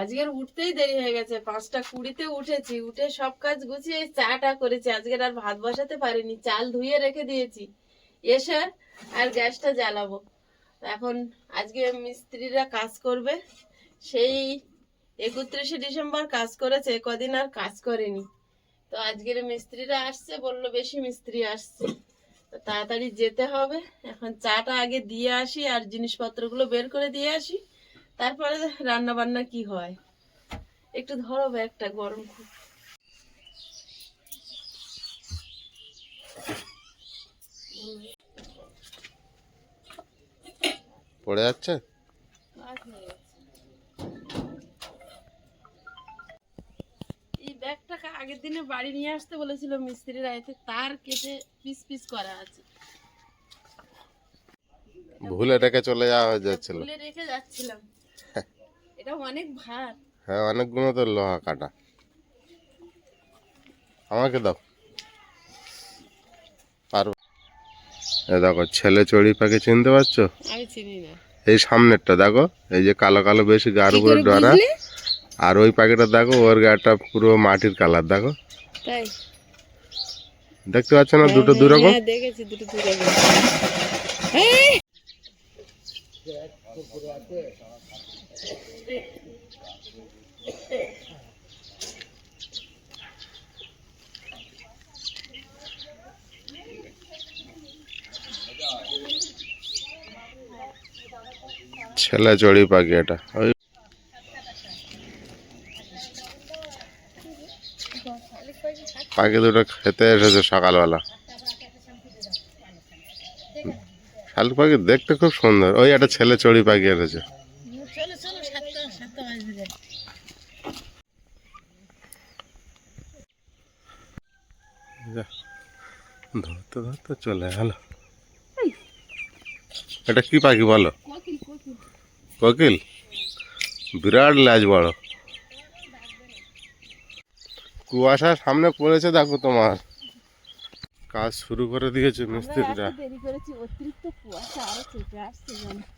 আজকের উঠতেই দেরি হয়ে গেছে, পাঁচটা কুড়িতে উঠেছি, উঠে সব কাজ গুছিয়ে চাটা করেছি আজকের আর ভাত বসাতে পারিনি, চাল ধুয়ে রেখে দিয়েছি। এসে আর গ্যাসটা জ্বালাবো। এখন আজকে মিস্ত্রিরা কাজ করবে, সেই একত্রিশে ডিসেম্বর কাজ করেছে, কদিন আর কাজ করেনি। তো আজকের মিস্ত্রিরা আসছে, বলল বেশি মিস্ত্রি আসছে। তো তাড়াতাড়ি যেতে হবে, এখন চাটা আগে দিয়ে আসি আর জিনিসপত্রগুলো বের করে দিয়ে আসি। তারপরে রান্না বান্না কি হয়? একটু ধরো একটা গরম খুব। পড়ে যাচ্ছে? এই ব্যাগটা কা- আগের দিনে বাড়ি নিয়ে আসতে বলেছিল মিস্ত্রিরা এতে তার কেটে পিস পিস করা আছে। ভুলে রেখে চলে যাওয়া হয়ে যাচ্ছিল। খুলে রেখে যাচ্ছিলাম। এটা অনেক ভার। হ্যাঁ অনেকগুলো তো লোহা কাটা। আমাকে দাও। পারো দেখো ছেলে চড়ি পাখি চিনতে পারছ? আমি চিনি না। এই সামনেরটা দেখো এই যে কালো কালো বেশি গার উপরে ডরা। আর ওই পাখিটা দেখো ওর গাটা পুরো মাটির কালার দেখো। তাই? দেখতে পাচ্ছ না দুটো দু রকম হ্যাঁ দেখেছি দুটো দু রকম! ছেলে চড়ি পাখি এটা। ওই পাখি দুটো খেতে এসেছে সকালবেলা। শালুক পাখি দেখতে খুব সুন্দর। ওই একটা ছেলে চড়ি পাখি এসেছে চলো চলো সাতটা সাতটা বাজবে যায় ধরতে ধরতে চলে গেল। এটা কি পাখি বলো? কোকিল বিরাট লাজ বড়। কুয়াশা সামনে পড়েছে দেখো তোমার। কাজ শুরু করে দিয়েছে মিস্ত্রিরা।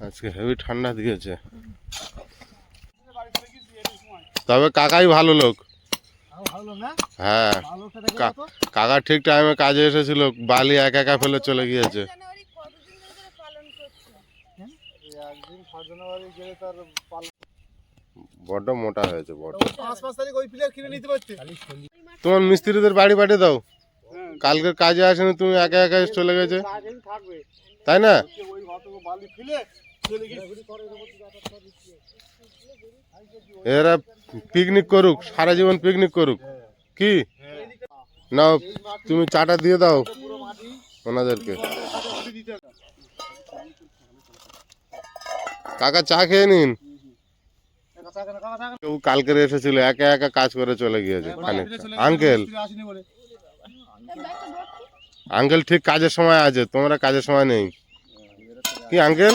আজকে হেভি ঠান্ডা দিয়েছে। তবে কাকাই ভালো লোক। হ্যাঁ। কা- কাকা ঠিক টাইমে কাজে এসেছিল বালি একা একা ফেলে চলে গিয়েছে। জানুয়ারি কতদিন ধরে পালন করছে? বড্ড মোটা হয়েছে বড্ড। তোমার মিস্ত্রিদের বাড়ি পাঠিয়ে দাও। কালকের কাজে আসেনি তুমি একা একা চলে গেছে। তাই না ওই অত বালি ফেলে চলে গিয়ে এরা পিকনিক করুক, সারা জীবন পিকনিক করুক। কি? নাও, তুমি চাটা দিয়ে দাও ওনাদেরকে। কাকা, চা খেয়ে নিন। কেউ কালকের এসেছিল, একা একা কাজ করে চলে গিয়েছে আঙ্কেল আঙ্কেল ঠিক কাজের সময় আছে, তোমরা কাজের সময় নেই। কি আঙ্কেল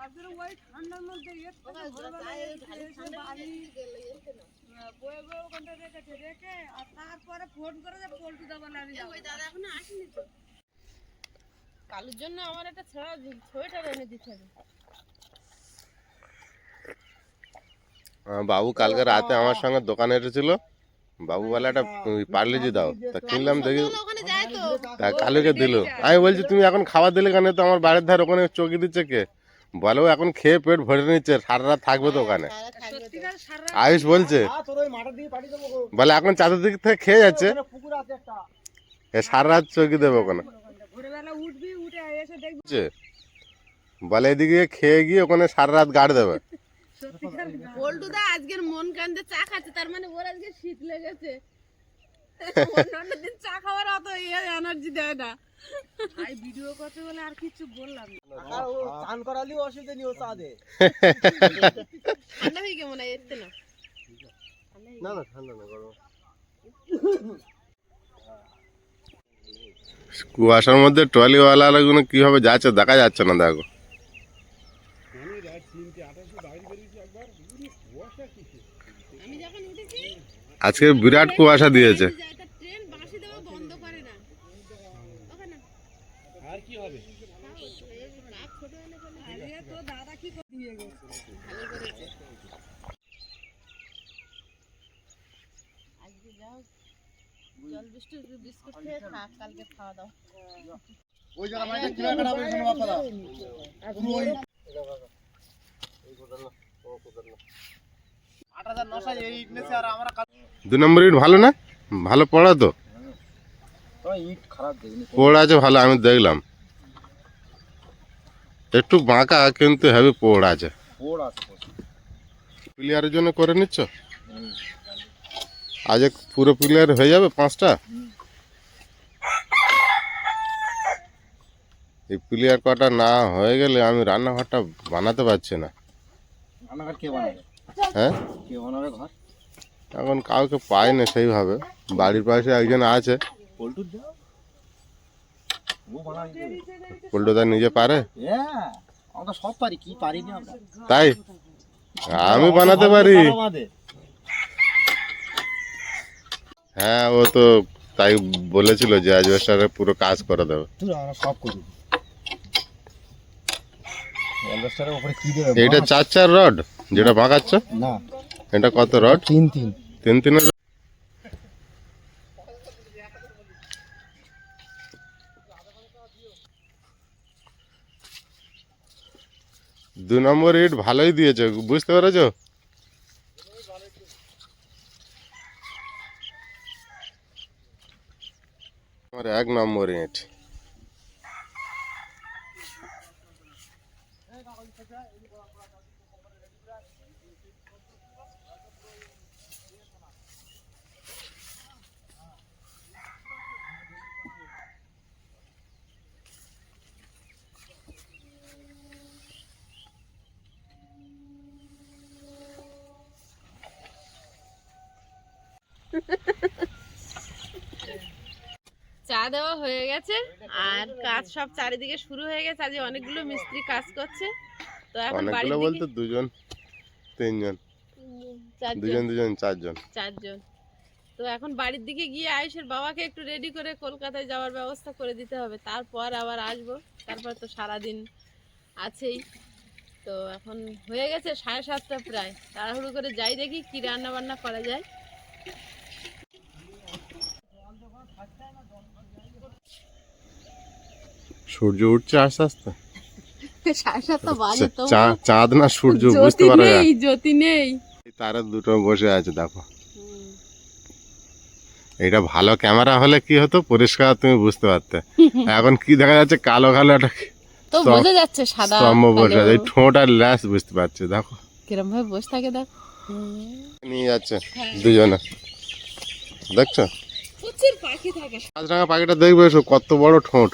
এই এবার এই ময়দা দিল সব তো খাবে চাটা ভালো লেগেছে না বল তাহলে বলতে তোরা একদম ওই ঠান্ডার মধ্যে কালুর জন্য আমার একটা ছেঁড়া সোয়েটার এনে দিতে হবে। বাবু কালকে রাতে আমার সঙ্গে দোকানে এসেছিল। বাবু বলে একটা পার্লেজি দাও। তা কিনলাম দেখি। তো। তা কালুকে দিল। আমি বলছি তুমি এখন খাবার দিলে কেন? তো আমার বাড়ির ধার ওখানে চকি দিচ্ছে কে? বলে ও এখন খেয়ে পেট ভরে নিচ্ছে সারা রাত থাকবে তো। ওখানে আয়ুষ বলছে হ্যাঁ দিকে দেবো গো। বলে এখন চাতুর্দিক থেকে খেয়ে যাচ্ছে। সারা রাত চকি দেবে ওখানে। ভোরবেলা উঠবি উঠে এসে দেখবি। বুঝছে? বলে এদিকে খেয়ে গিয়ে ওখানে সারা রাত গাড় দেবে। আজকের মন কান্দে চা খাচ্ছে তার মানে ওর আজকে শীত লেগেছে। চা খাওয়ার অত এনার্জি দেয় না। ভাই ভিডিও করতে বলে আর কিছু বললাম না। ও চান করালেও অসুবিধা নেই ও চা দে। ঠান্ডা হয়ে কেমন হয় এতে না? না না ঠান্ডা না গরম। কুয়াশার মধ্যে ট্রলিওয়ালা কীভাবে যাচ্ছে দেখা যাচ্ছে না দেখো আমি যখন উঠেছি আজকে বিরাট কুয়াশা দিয়েছে ট্রেন বাসি দেওয়া বন্ধ করে না ওখানে আর কি হবে কাক ছোট হলে বলে, আরে তোর দাদা কি করে দিয়ে গেছে ভালো করেছে আজকে যাও জল বৃষ্টি বিস্কুট খেয়ে থাক বিরাট কুয়াশা দিয়েছে। ওই জায়গা মাইটা কিনা কাটা হবে? শোনো বাপ্পা পুরো ওই এই নেছে আর আমরা দু নম্বর ইট ভালো না? ভালো পড়া তো। পোড় আছে ভালো আমি দেখলাম। একটু বাঁকা কিন্তু হেভি পোড় আছে। প্লেয়ারের জন্য করে নিচ্ছ? আজ পুরো প্লেয়ার হয়ে যাবে পাঁচটা? এই প্লেয়ার কটা না হয়ে গেলে আমি রান্নাঘরটা বানাতে পারছি না। রান্নাঘর কে বানাবে? হ্যাঁ? এখন কাউকে পাই না সেইভাবে। বাড়ির পাশে একজন আছে। নিজে পারে? তাই? আমি বানাতে পারি। হ্যাঁ ও তো তাই বলেছিল যে অ্যাজবেস্টারে পুরো কাজ করে দেবে। সব অ্যালবাস্টারের উপরে কি দেবে? এইটা চার চার রড যেটা বাঁকাচ্ছ না। এটা কত রড? তিন তিন। তিন তিনের দু নম্বর ইট ভালোই দিয়েছে বুঝতে পেরেছ? আমার এক নম্বর ইট। দেওয়া হয়ে গেছে আর কাজ সব চারিদিকে শুরু হয়ে গেছে আজ অনেকগুলো মিস্ত্রি কাজ করছে। তো এখন বাড়ির অনেকগুলো বলতে দিকে দুজন তিনজন। দুজন দুজন চারজন। চারজন। তো এখন বাড়ির দিকে গিয়ে আয়ুষের বাবাকে একটু রেডি করে কলকাতায় যাওয়ার ব্যবস্থা করে দিতে হবে। তারপর আবার আসব। তারপর তো সারাদিন আছেই। তো এখন হয়ে গেছে সাড়ে সাতটা প্রায়। তাড়াহুড়ো করে যাই দেখি কি রান্না বান্না করা যায়। সূর্য উঠছে আস্তে আস্তে। চাঁদ না সূর্য বুঝতে পারো জ্যোতি নেই। তারা দুটো বসে আছে দেখো। এটা ভালো ক্যামেরা হলে কি হতো? পরিষ্কার তুমি বুঝতে পারতে। এখন কি দেখা যাচ্ছে? কালো কালো একটা তো বোঝা যাচ্ছে সাদা স্তম্ভ বসে আছে। ঠোঁট আর ল্যাস বুঝতে পারছি দেখো। কিরম ভাবে বসে থাকে দেখ। নিয়ে যাচ্ছে দুজনে। দেখছ? পাখি থাকে। কাজরাঙা পাখিটা দেখবে কত বড় ঠোঁট।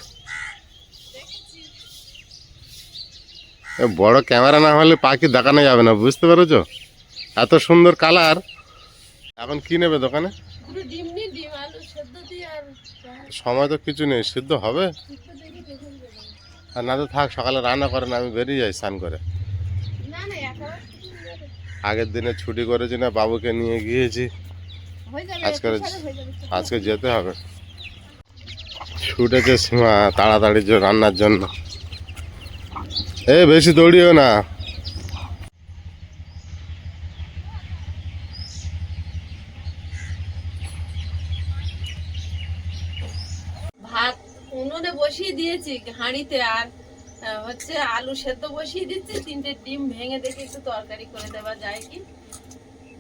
বড় ক্যামেরা না হলে পাখি দেখানো যাবে না বুঝতে পেরেছ? এত সুন্দর কালার। এখন কি নেবে দোকানে? সময় তো কিছু নেই সিদ্ধ হবে? আর না তো থাক সকালে রান্না করেন আমি বেরিয়ে যাই স্নান করে। আগের দিনে ছুটি করেছি না বাবুকে নিয়ে গিয়েছি। আজকে আজকে যেতে হবে। ছুটেছে সীমা তাড়াতাড়ি রান্নার জন্য। এ বেশি দৌড়িও না। ভাত উনুনে বসিয়ে দিয়েছি হাঁড়িতে আর হচ্ছে আলু সেদ্ধ বসিয়ে দিচ্ছি। তিনটে ডিম ভেঙে দেখে একটু তরকারি করে দেওয়া যায় কি?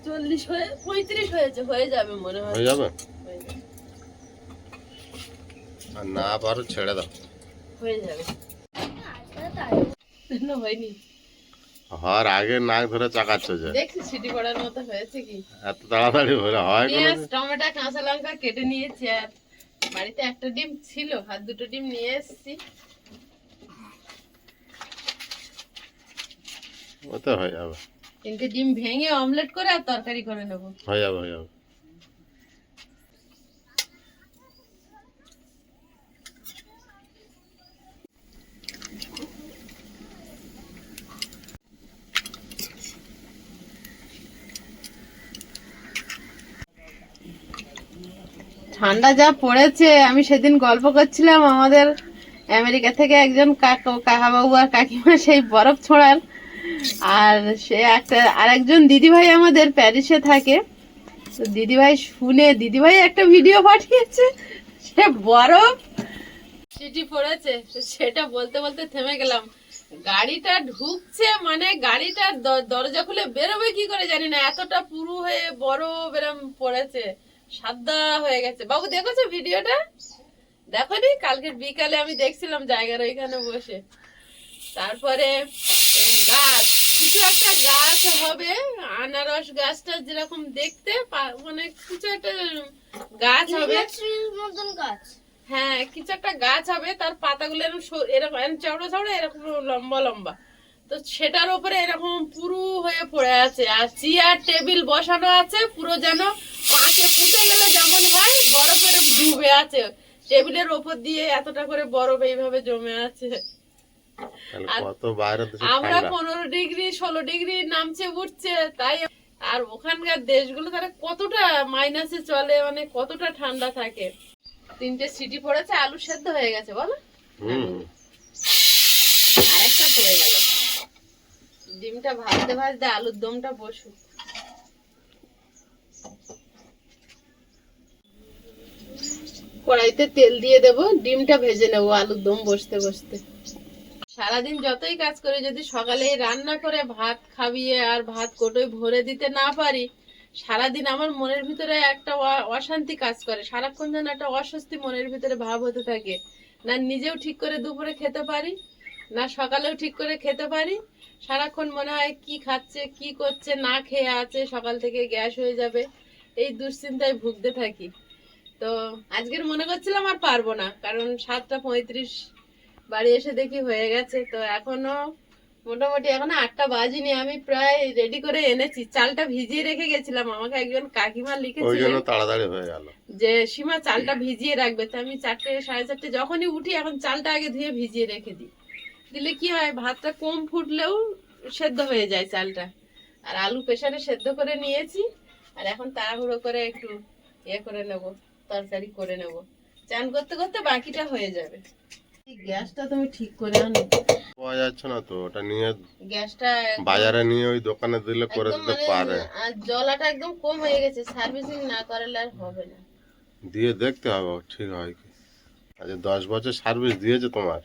চল্লিশ হয়ে পঁয়ত্রিশ হয়েছে হয়ে যাবে মনে হয়। হয়ে যাবে। আর না পারো ছেড়ে দাও। হয়ে যাবে। হয়নি। হওয়ার আগে নাক ধরে চাকাচ্ছ যে। দেখছি সিটি পড়ার মতো হয়েছে কি? এত তাড়াতাড়ি হলে হয় পেঁয়াজ টমেটো কাঁচা লঙ্কা কেটে নিয়েছি আর বাড়িতে একটা ডিম ছিল আর দুটো ডিম নিয়ে এসেছি। ওতে হয়ে যাবে। তিনটে ডিম ভেঙে অমলেট করে আর তরকারি করে নেব। হয়ে যাবে হয়ে যাবে। ঠান্ডা যা পড়েছে, আমি সেদিন গল্প করছিলাম আমাদের আমেরিকা থেকে একজন কাকা, কাকাবাবু আর কাকিমা সেই বরফ ছোঁড়ার। আর সে একটা আর একজন দিদিভাই আমাদের প্যারিসে থাকে। তো দিদিভাই শুনে, দিদিভাই একটা ভিডিও পাঠিয়েছে, সে বরফ চিঠি পড়েছে। সেটা বলতে বলতে থেমে গেলাম। গাড়িটা ঢুকছে মানে গাড়িটা দরজা খুলে বেরোবে কি করে জানি না, এতটা পুরু হয়ে বরফ এরম পড়েছে। সাদা হয়ে গেছে। বাবু দেখেছ ভিডিওটা? দেখো নি কালকে বিকালে আমি দেখছিলাম জায়গার ওইখানে বসে। তারপরে গাছ। কিছু একটা গাছ হবে আনারস গাছটা যেরকম দেখতে মানে কিছু একটা গাছ হবে। মতন গাছ। হ্যাঁ কিছু একটা গাছ হবে তার পাতাগুলো এরকম এরকম চওড়া চওড়া এরকম লম্বা লম্বা। তো সেটার উপরে এরকম পুরু হয়ে পড়ে আছে। আর চেয়ার টেবিল বসানো আছে পুরো যেন পাঁচে ফুটে গেলে যেমন হয় বরফের ডুবে আছে। টেবিলের ওপর দিয়ে এতটা করে বরফ এইভাবে জমে আছে। আমরা পনেরো ডিগ্রি ষোলো ডিগ্রি নামছে উঠছে তাই আর ওখানকার দেশগুলো তাহলে কতটা মাইনাসে চলে মানে কতটা ঠান্ডা থাকে। তিনটে সিটি পড়েছে আলু সেদ্ধ হয়ে গেছে বলো। হুম। আরেকটা পড়ে গেল। ডিমটা ভাজতে ভাজতে আলুর দমটা বসুক। কড়াইতে তেল দিয়ে দেবো, ডিমটা ভেজে নেব, আলুর দম বসতে বসতে। সারাদিন যতই কাজ করি, যদি সকালে রান্না করে ভাত খাবিয়ে আর ভাত কোটোয় ভরে দিতে না পারি, সারাদিন আমার মনের ভিতরে একটা অশান্তি কাজ করে। সারাক্ষণ যেন একটা অস্বস্তি মনের ভিতরে ভাব হতে থাকে। না, নিজেও ঠিক করে দুপুরে খেতে পারি না সকালেও ঠিক করে খেতে পারি। সারাক্ষণ মনে হয় কি খাচ্ছে কি করছে না খেয়ে আছে সকাল থেকে গ্যাস হয়ে যাবে। এই দুশ্চিন্তায় ভুগতে থাকি। তো আজকের মনে করছিলাম আর পারব না কারণ সাতটা পঁয়ত্রিশ বাড়ি এসে দেখি হয়ে গেছে। তো এখনও মোটামুটি এখনও আটটা বাজিনি আমি প্রায় রেডি করে এনেছি। চালটা ভিজিয়ে রেখে গেছিলাম আমাকে একজন কাকিমা জন্য তাড়াতাড়ি হয়ে গেল। যে সীমা চালটা ভিজিয়ে রাখবে। তো আমি চারটে সাড়ে চারটে যখনই উঠি এখন চালটা আগে ধুয়ে ভিজিয়ে রেখে দিই। দিলে কি হয় ভাতটা কম ফুটলেও সেদ্ধ হয়ে যায় চালটা। আর আলু প্রেসারে সেদ্ধ করে নিয়েছি আর এখন তাড়াহুড়ো করে একটু ইয়ে করে নেব তরকারি করে নেব। চান করতে করতে বাকিটা হয়ে যাবে। গ্যাসটা তুমি ঠিক করে আনো। পাওয়া যাচ্ছে না তো ওটা নিয়ে গ্যাসটা বাজারে নিয়ে ওই দোকানে দিলে করে দিতে মানে পারে। আর জলাটা একদম কম হয়ে গেছে সার্ভিসিং না করালে আর হবে না। দিয়ে দেখতে হবে ঠিক হয় কি। আচ্ছা দশ বছর সার্ভিস দিয়েছে তোমার।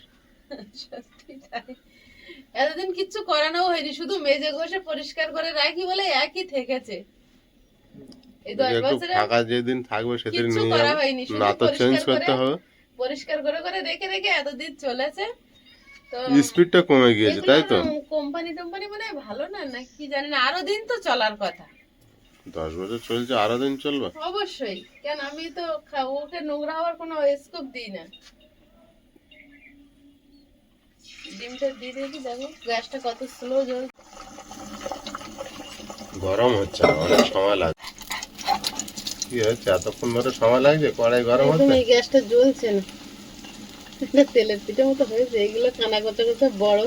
সত্যি তাই। এতদিন কিচ্ছু করানো হয়নি শুধু মেজে ঘষে পরিষ্কার করে রাখি বলে একই থেকেছে। এই দশ বছরে ফাঁকা যেদিন থাকবে সেদিন কিচ্ছু করা হয়নি শুধু না তো চেঞ্জ করতে হবে। পরিষ্কার করে করে রেখে রেখে এতদিন চলেছে। তো স্পিডটা কমে গিয়েছে তাই তো? কোম্পানি টোম্পানি মানে ভালো না না কি জানি না আরও দিন তো চলার কথা। দশ বছর চলছে আরও দিন চলবে? অবশ্যই কেন আমি তো ওকে নোংরা হওয়ার কোনো স্কোপ দিই না। ডিমটা দিয়ে দেখি দেখো গ্যাসটা কত স্লো জ্বল গরম হচ্ছে না, অনেক সময় লাগছে। কি হচ্ছে এতক্ষণ ধরে সময় লাগছে? কড়াই গরম হচ্ছে? এই গ্যাসটা জ্বলছে না। এটা তেলের পিঠে মতো হয়েছে এগুলো কানা কথা কথা বড়।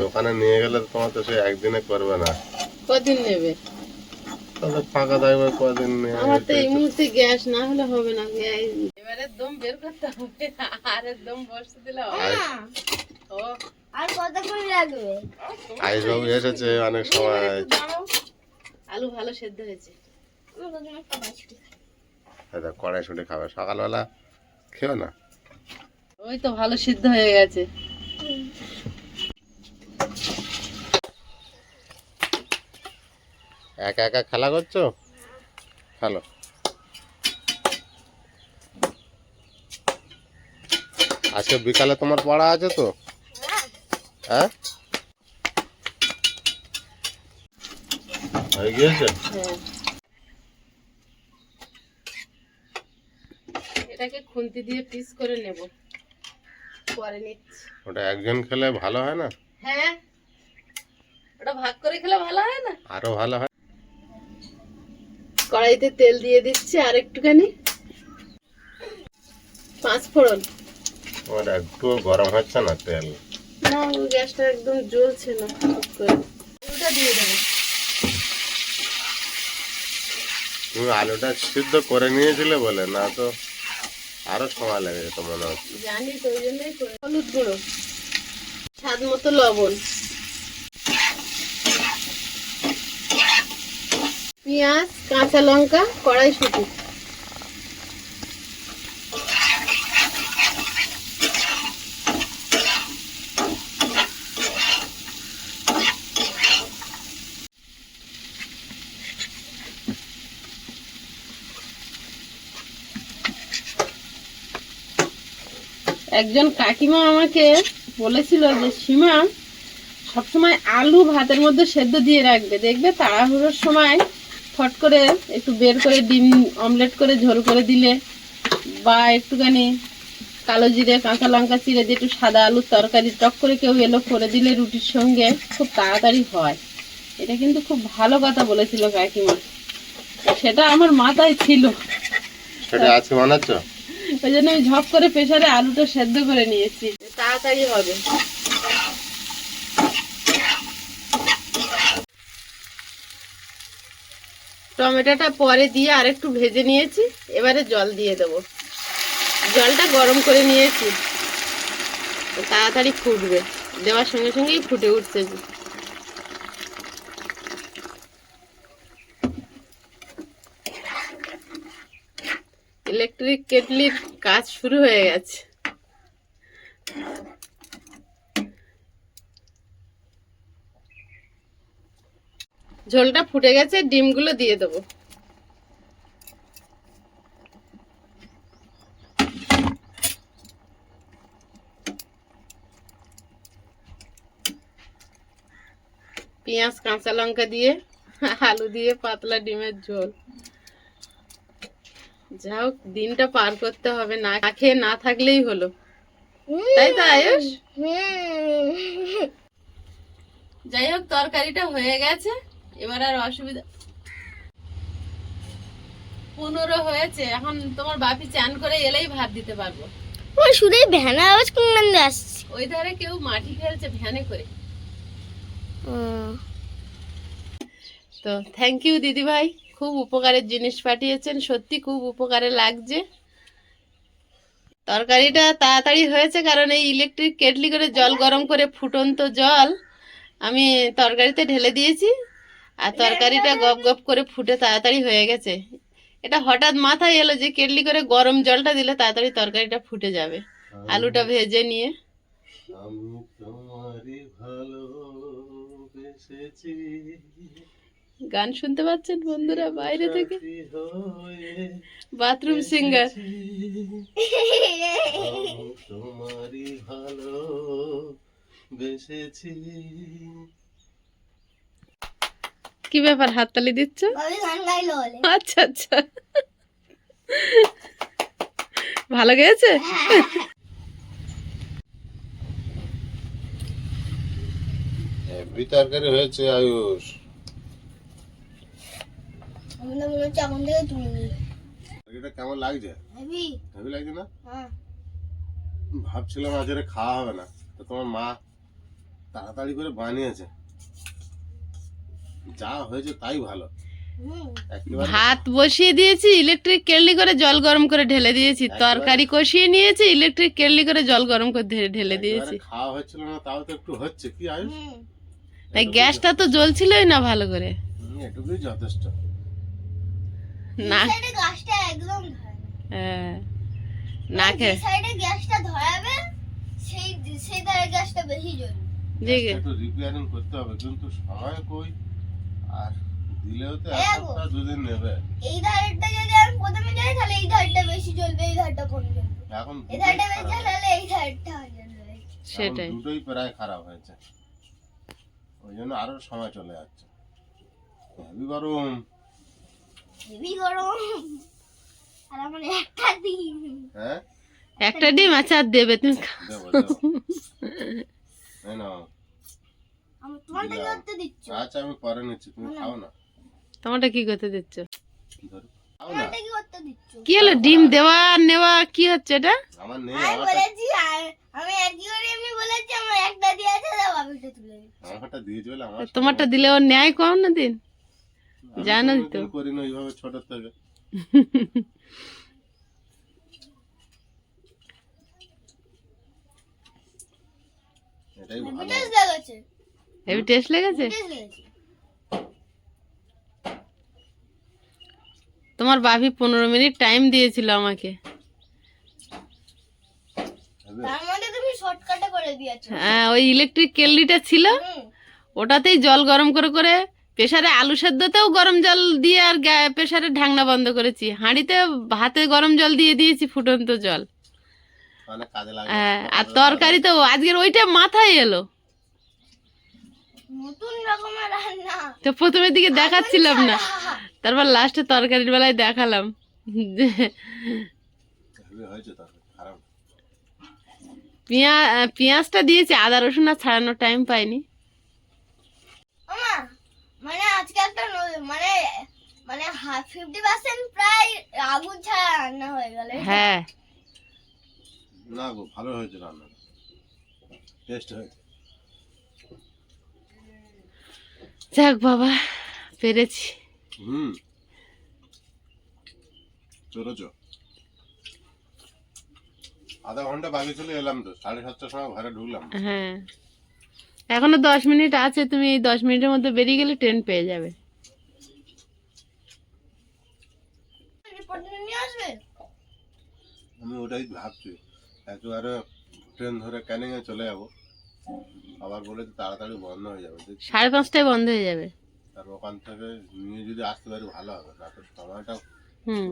দোকানে নিয়ে গেলে তোমার তো সে একদিনে করবে না। কদিন নেবে? তাহলে ফাঁকা থাকবে কদিন আমার তো এই মুহূর্তে গ্যাস না হলে হবে না। এবারে দম বের করতে হবে আর দম বসতে দিলে হবে। ও কতক্ষণ লাগবে? আইসবাবু এসেছে অনেক সময়। আলু ভালো সেদ্ধ হয়েছে। আমি প্রথমে একটা বাছুরি খাই। আচ্ছা, কড়াই ছুটে খাবে। সকালবেলা খেও না। ওই তো ভালো সিদ্ধ হয়ে গেছে। একা একা খেলা করছ? খেলো। আজকে বিকালে তোমার পড়া আছে তো? হ্যাঁ? হয়ে গিয়েছে? এটাকে খুন্তি দিয়ে পিস করে নেব। পরে নিচ্ছি। ওটা একজন খেলে ভালো হয় না? হ্যাঁ। ওটা ভাগ করে খেলে ভালো হয় না? আরও ভালো হয়। কড়াইতে তেল দিয়ে দিচ্ছি আর একটুখানি। পাঁচ ফোড়ন ওর একটু গরম হচ্ছে না তেল? না গ্যাসটা একদম জ্বলছে না টুক দিয়ে দেবো। তুমি আলুটা সিদ্ধ করে নিয়েছিলে বলে না তো আরও সময় লেগে যেত মনে হচ্ছে। জানি তো ওই জন্যই হলুদ গুঁড়ো স্বাদ মতো লবণ। পেঁয়াজ কাঁচা লঙ্কা কড়াই কড়াইশুঁটি। একজন কাকিমা আমাকে বলেছিল যে, সীমা, সবসময় আলু ভাতের মধ্যে সেদ্ধ দিয়ে রাখবে। দেখবে তাড়াহুড়োর সময় ফট করে একটু বের করে ডিম, অমলেট করে ঝোল করে দিলে বা একটুখানি কালো জিরে, কাঁচা লঙ্কা চিড়ে দিয়ে একটু সাদা আলুর তরকারি টক করে কেউ এলো করে দিলে রুটির সঙ্গে খুব তাড়াতাড়ি হয়। এটা কিন্তু খুব ভালো কথা বলেছিল কাকিমা। সেটা আমার মাথায় ছিল। সেটা আজকে বানাচ্ছ? ওই জন্য আমি ঝপ করে প্রেসারে আলুটা সেদ্ধ করে নিয়েছি। তাড়াতাড়ি হবে। টমেটোটা পরে দিয়ে আরেকটু ভেজে নিয়েছি, এবারে জল দিয়ে দেবো। জলটা গরম করে নিয়েছি। তাড়াতাড়ি ফুটবে। দেওয়ার সঙ্গে সঙ্গেই ফুটে উঠছে। ইলেকট্রিক কেটলির কাজ শুরু হয়ে গেছে। ঝোলটা ফুটে গেছে, ডিমগুলো দিয়ে দেবো। পেঁয়াজ, কাঁচা লঙ্কা দিয়ে, আলু দিয়ে পাতলা ডিমের ঝোল। যা হোক দিনটা পার করতে হবে না খেয়ে না থাকলেই হলো। তাই তো আয়ুষ? যাই হোক তরকারিটা হয়ে গেছে। এবার আর অসুবিধা পনেরো হয়েছে। এখন তোমার বাপি চান করে এলেই ভাত দিতে পারব। আমার শুধুই ভ্যানা আওয়াজ কোন আসছে? ওই ধারে কেউ মাটি ফেলছে ভ্যানে করে। তো থ্যাংক ইউ দিদি ভাই খুব উপকারের জিনিস পাঠিয়েছেন সত্যি খুব উপকারে লাগছে। তরকারিটা তাড়াতাড়ি হয়েছে কারণ এই ইলেকট্রিক কেটলি করে জল গরম করে ফুটন্ত জল আমি তরকারিতে ঢেলে দিয়েছি আর তরকারিটা গপ গপ করে ফুটে তাড়াতাড়ি হয়ে গেছে। এটা হঠাৎ মাথায় এলো যে কেটলি করে গরম জলটা দিলে তাড়াতাড়ি তরকারিটা ফুটে যাবে আলুটা ভেজে নিয়ে। ভালোবেসেছি। গান শুনতে পাচ্ছেন বন্ধুরা বাইরে থেকে? বাথরুম সিঙ্গার তোমারই ভালো বেসেছি কি ব্যাপার হাততালি দিচ্ছ আচ্ছা আচ্ছা। ভালো গেছে হেভি তরকারি হয়েছে আয়ুষ। আমি তো মনে হচ্ছে এখন থেকে তুমি এটা কেমন লাগছে? হেবি হেভি লাগছে না? হ্যাঁ। ভাবছিলাম আজ খাওয়া হবে না। তো তোমার মা তাড়াতাড়ি করে বানিয়েছে। যা হয়েছে তাই ভালো। হুম। ভাত বসিয়ে দিয়েছি ইলেকট্রিক কেটলি করে জল গরম করে ঢেলে দিয়েছি। তরকারি কষিয়ে নিয়েছি ইলেকট্রিক কেটলি করে জল গরম করে ঢেলে দিয়েছি। খাওয়া হচ্ছিল না তাও তো একটু হচ্ছে। কি আয়ুষ? তাই গ্যাসটা তো জ্বলছিলই না ভালো করে। এটুকুই যথেষ্ট। না। সাইডে গাছটা একদম ধরে না। হ্যাঁ, না খেয়ে সাইডে গ্যাসটা ধরাবে সেই সেই ধারে গ্যাসটা বেশি জ্বলবে। একটু রিপেয়ারিং করতে হবে কিন্তু সময় কই? আর দিলেও তো এক হ্যাঁ সপ্তাহ দুদিন নেবে। এই ধারটা যদি আমি প্রথমে যাই তাহলে এই ধারটা বেশি জ্বলবে এই ধারটা কম জ্বলবে এখন এই দুটোই ধারটা বেশি জ্বললে এই ধারটা জ্বলবে এখন সেটাই। দুটোই প্রায় খারাপ হয়েছে। ওই জন্য আরও সময় চলে যাচ্ছে। হেবি গরম হেবি গরম। আর আমার একটা দিন হ্যাঁ? একটা ডিম আচ্ছা আর দেবে তুমি আচ্ছা আমি পরে নিচ্ছি। তুমি খাও না। তোমারটা কি করতে দিচ্ছ? কি হলো ডিম দেওয়া আর নেওয়া কি হচ্ছে এটা? আমার নেই আমি বলেছি আমি একই এমনি বলেছি আমার একটা দিয়ে দাও বাকিটা তুলে আমারটা দিয়েছি বলে আমার তোমারটা দিলে ওর ন্যায় কম না দিন। জানোই তো। করি না ওইভাবে ছোট থেকে। এটাই ভালো। লেগেছে। হেভি টেস্ট লেগেছে? তোমার বাপি পনেরো মিনিট টাইম দিয়েছিল আমাকে। হবে? তার মধ্যে তুমি শর্টকাটে করে দিয়েছ। হ্যাঁ ওই ইলেকট্রিক কেটলিটা ছিল। ওটাতেই জল গরম করে করে প্রেসারে আলু সেদ্ধতেও গরম জল দিয়ে আর প্রেসারে ঢাকনা বন্ধ করেছি। হাঁড়িতে ভাতে গরম জল দিয়ে দিয়েছি ফুটন্ত জল। অনেক কাজে লাগে হ্যাঁ, আর তরকারিতেও আজকের ওইটা মাথায় এলো। নতুন রকমের রান্না। তো প্রথমের দিকে দেখাচ্ছিলাম না। তারপর লাস্টে তরকারির বেলায় দেখালাম। পেঁয়াজটা দিয়েছি আদা রসুন আর ছাড়ানোর টাইম পাইনি। মানে আজকে একটা ন- মানে মানে ফিফটি পার্সেন্ট প্রায় আগুন ছাড়া রান্না হয়ে গেল হ্যাঁ। না গো ভালো হয়েছে রান্না টেস্ট হয়েছে। যাক বাবা পেরেছি। হুম। চলেছ আধা ঘণ্টা বাকি চলে এলাম তো সাড়ে সাতটার সময় ঘরে ঢুকলাম। হ্যাঁ। এখনও দশ মিনিট আছে তুমি এই দশ মিনিটের মধ্যে বেরিয়ে গেলে ট্রেন পেয়ে যাবে। আমি ওটাই ভাবছি। একেবারে ট্রেন ধরে ক্যানিংয়ে চলে যাব। আবার বলেছে তাড়াতাড়ি বন্ধ হয়ে যাবে। সাড়ে পাঁচটায় বন্ধ হয়ে যাবে। আর ওখান থেকে নিয়ে যদি আসতে পারি ভালো হবে না তো সময়টা হুম।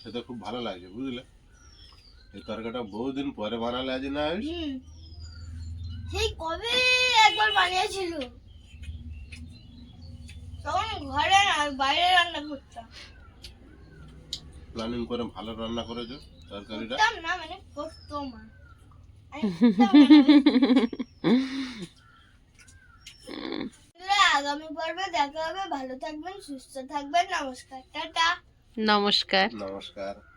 খেতে খুব ভালো লাগছে বুঝলে? এই তরকারিটা বহুদিন পরে বানালে আজ না? সেই কবে একবার বানিয়েছিল? তখন ঘরে না বাইরে রান্না করতাম। প্ল্যানিং করে ভালো রান্না করেছ তরকারিটা? করতাম না মানে করতো মা। আমি করতাম না। বন্ধুরা, আগামী পর্বে দেখা হবে। ভালো থাকবেন সুস্থ থাকবেন। নমস্কার। টাটা। নমস্কার। নমস্কার।